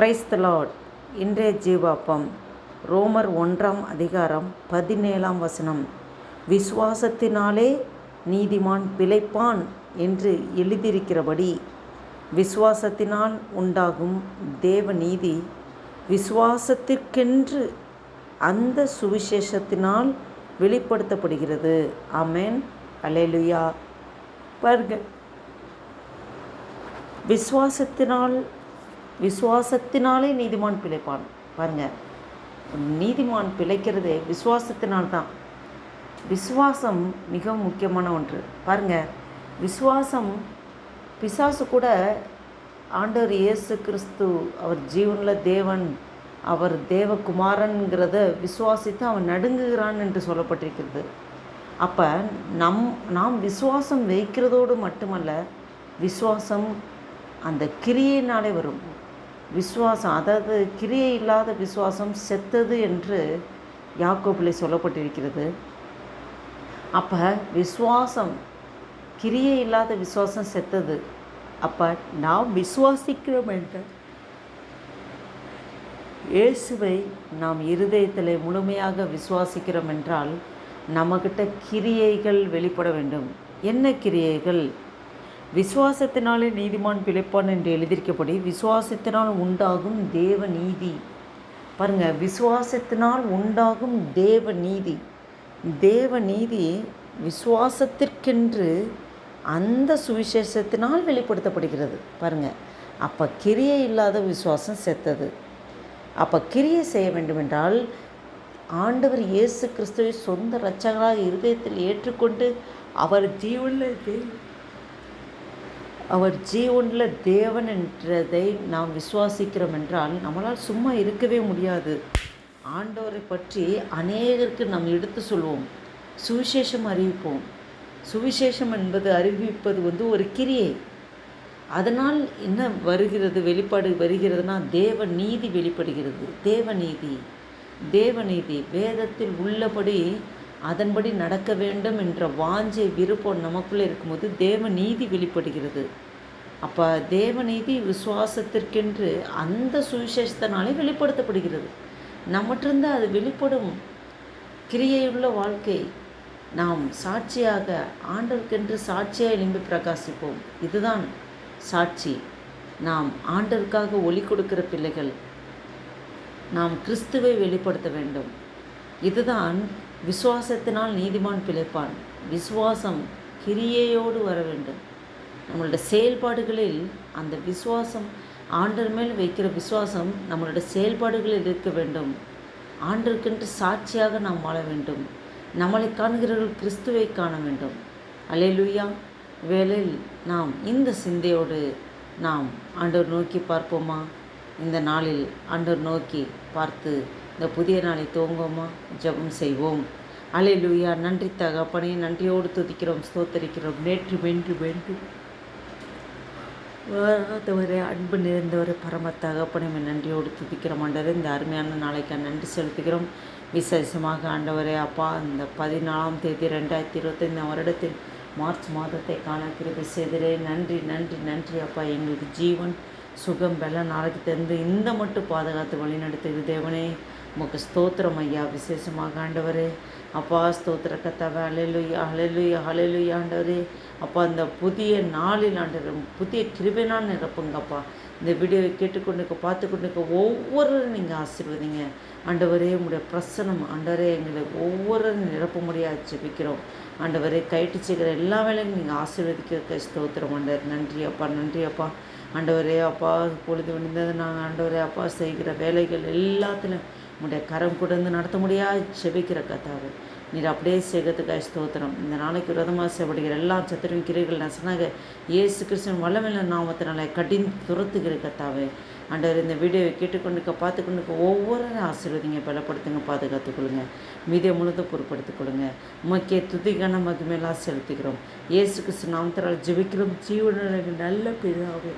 Price இன்றைய ஜீவாப்பம். ரோமர் ஒன்றாம் அதிகாரம் பதினேழாம் வசனம். விசுவாசத்தினாலே நீதிமான் பிழைப்பான் என்று எழுதியிருக்கிறபடி விசுவாசத்தினால் உண்டாகும் தேவ நீதி விசுவாசத்திற்கென்று அந்த சுவிசேஷத்தினால் வெளிப்படுத்தப்படுகிறது. அமேன் அலேலுயா பாருங்க. விசுவாசத்தினால் விசுவாசத்தினாலே நீதிமான் பிழைப்பான். பாருங்கள் நீதிமான் பிழைக்கிறதே விசுவாசத்தினால் தான் விசுவாசம் மிக முக்கியமான ஒன்று. பாருங்கள் விசுவாசம் பிசாசு கூட ஆண்டவர் இயேசு கிறிஸ்து அவர் ஜீவனில் தேவன் அவர் தேவகுமாரன்கிறத விசுவாசித்து அவன் நடுங்குகிறான் என்று சொல்லப்பட்டிருக்கிறது. அப்போ நம் நாம் விசுவாசம் வைக்கிறதோடு மட்டுமல்ல விசுவாசம் அந்த கிரியையினாலே வரும். விசுவாசம் அதாவது கிரியை இல்லாத விசுவாசம் செத்தது என்று யாக்கோபிலே சொல்லப்பட்டிருக்கிறது. அப்போ விசுவாசம் கிரியை இல்லாத விசுவாசம் செத்தது. அப்போ நாம் விசுவாசிக்கிறோம் என்ற இயேசுவை நாம் இருதயத்தில் முழுமையாக விசுவாசிக்கிறோம் என்றால் நம்மக்கிட்ட கிரியைகள் வெளிப்பட வேண்டும். என்ன கிரியைகள்? விசுவாசத்தினாலே நீதிமான் பிழைப்பான் என்று எழுதியிருக்கப்படி விசுவாசத்தினால் உண்டாகும் தேவ நீதி. பாருங்கள் விசுவாசத்தினால் உண்டாகும் தேவ நீதி. தேவ நீதி விசுவாசத்திற்கென்று அந்த சுவிசேஷத்தினால் வெளிப்படுத்தப்படுகிறது. பாருங்கள் அப்போ கிரியை இல்லாத விசுவாசம் செத்தது. அப்போ கிரியை செய்ய வேண்டுமென்றால் ஆண்டவர் இயேசு கிறிஸ்துவை சொந்த இரட்சகராக இருதயத்தில் ஏற்றுக்கொண்டு அவர் ஜீவனில் அவர் ஜீவனில் தேவன் என்றதை நாம் விசுவாசிக்கிறோம் என்றால் நம்மளால் சும்மா இருக்கவே முடியாது. ஆண்டவரை பற்றி அநேகருக்கு நாம் எடுத்து சொல்வோம். சுவிசேஷம் அறிவிப்போம். சுவிசேஷம் என்பது அறிவிப்பது வந்து ஒரு கிரியை. அதனால் என்ன வருகிறது வெளிப்பாடு வருகிறதுனா தேவ நீதி வெளிப்படுகிறது. தேவ நீதி வேதத்தில் உள்ளபடி அதன்படி நடக்க வேண்டும் என்ற வாஞ்சை விருப்பம் நமக்குள்ளே இருக்கும்போது தேவ நீதி வெளிப்படுகிறது. அப்போ தேவநீதி விசுவாசத்திற்கென்று அந்த சுவிசேஷத்தினாலே வெளிப்படுத்தப்படுகிறது. நம்மட்டிருந்து அது வெளிப்படும் கிரியையுள்ள வாழ்க்கை. நாம் சாட்சியாக ஆண்டவருக்கென்று சாட்சியாக எழும்பி பிரகாசிப்போம். இதுதான் சாட்சி. நாம் ஆண்டவருக்காக ஒளி கொடுக்கிற பிள்ளைகள். நாம் கிறிஸ்துவை வெளிப்படுத்த வேண்டும். இதுதான் விசுவாசத்தினால் நீதிமான் பிழைப்பான். விசுவாசம் கிரியையோடு வர வேண்டும். நம்மளோட செயல்பாடுகளில் அந்த விசுவாசம் ஆண்டர் மேல் வைக்கிற விசுவாசம் நம்மளோட செயல்பாடுகளில் இருக்க வேண்டும். ஆண்டருக்கென்று சாட்சியாக நாம் வாழ வேண்டும். நம்மளை காண்கிறவர்கள் கிறிஸ்துவை காண வேண்டும். அலையலுயா வேலையில் நாம் இந்த சிந்தையோடு நாம் ஆண்டவர் நோக்கி பார்ப்போமா? இந்த நாளில் அன்று நோக்கி பார்த்து இந்த புதிய நாளை துவங்குவோமா? ஜெபம் செய்வோம். அலையலுயா நன்றி தகப்பனே நன்றியோடு துதிக்கிறோம் ஸ்தோத்தரிக்கிறோம். நேற்று வென்று வென்று. வராதவரே அன்பு நிறைந்தவரே பரம தகப்பனே நன்றியோடு துதிக்கிறோம். ஆண்டவரே இந்த அருமையான நாளைக்கு நன்றி செலுத்துகிறோம். விசேஷமாக ஆண்டவரே அப்பா இந்த பதினாலாம் தேதி ரெண்டாயிரத்தி இருபத்தைந்தாம் வருடத்தில் மார்ச் மாதத்தை காண கிருபி செய்திரே. நன்றி நன்றி நன்றி அப்பா. எங்களுக்கு ஜீவன் சுகம் பலம் நாளைக்கு தெரிந்து இந்த மட்டும் பாதுகாத்து வழிநடத்துகிற தேவனே. உமக்கு ஸ்தோத்திரம் ஐயா விசேஷமாக ஆண்டவரே. அப்பா ஸ்தோத்திர கத்தாவே அலையிலுயா அலையிலுயா அலையிலுயா ஆண்டவரே. அப்பா இந்த புதிய நாளில் ஆண்டவர் புதிய கிருபினால் நிரப்புங்கப்பா. இந்த வீடியோவை கேட்டுக்கொண்டுக்க பார்த்து கொண்டுக்க ஒவ்வொருவரும் நீங்கள் ஆசீர்வதிங்க. ஆண்டவரே உங்களுடைய பிரசனம் ஆண்டவரே எங்களை ஒவ்வொருவரும் நிரப்ப முடியாது ஜெபிக்கிறோம். ஆண்டவரே கைட்டு செய்கிற எல்லா வேலையும் நீங்கள் ஆசீர்வதிக்க ஸ்தோத்திரம் ஆண்டவர். நன்றி அப்பா நன்றி அப்பா. ஆண்டவரே அப்பா பொழுது விழுந்தது நாங்கள் ஆண்டவரே அப்பா செய்கிற வேலைகள் எல்லாத்துலையும் உடைய கரம் கொடுந்து நடத்த முடியாது. செபிக்கிற கத்தாவே நீர் அப்படியே சேகத்துக்காய் ஸ்தோத்திரம். இந்த நாளைக்கு விரதமாக செய்யப்படுகிற எல்லா சத்திரம் கிரைகள் நசனாக இயேசு கிறிஸ்தன் வல்லமில்ல நாமத்தினால கடின் துரத்துகிற கத்தாவே அண்டர் இந்த வீடியோவை கேட்டுக்கொண்டுக்க பார்த்துக்கொண்டுக்க ஒவ்வொரு ஆசீர்வதிங்க பலப்படுத்துங்க பாதுகாத்துக்கொள்ளுங்க மீதியை முழுதும் பொறுப்படுத்திக் கொள்ளுங்க. முக்கிய துதிகான மகிமையெல்லாம் செலுத்திக்கிறோம் இயேசு கிறிஸ்து நாமத்தினால் ஜெபிக்கிறோம். ஜீவன நல்ல பிதாவே.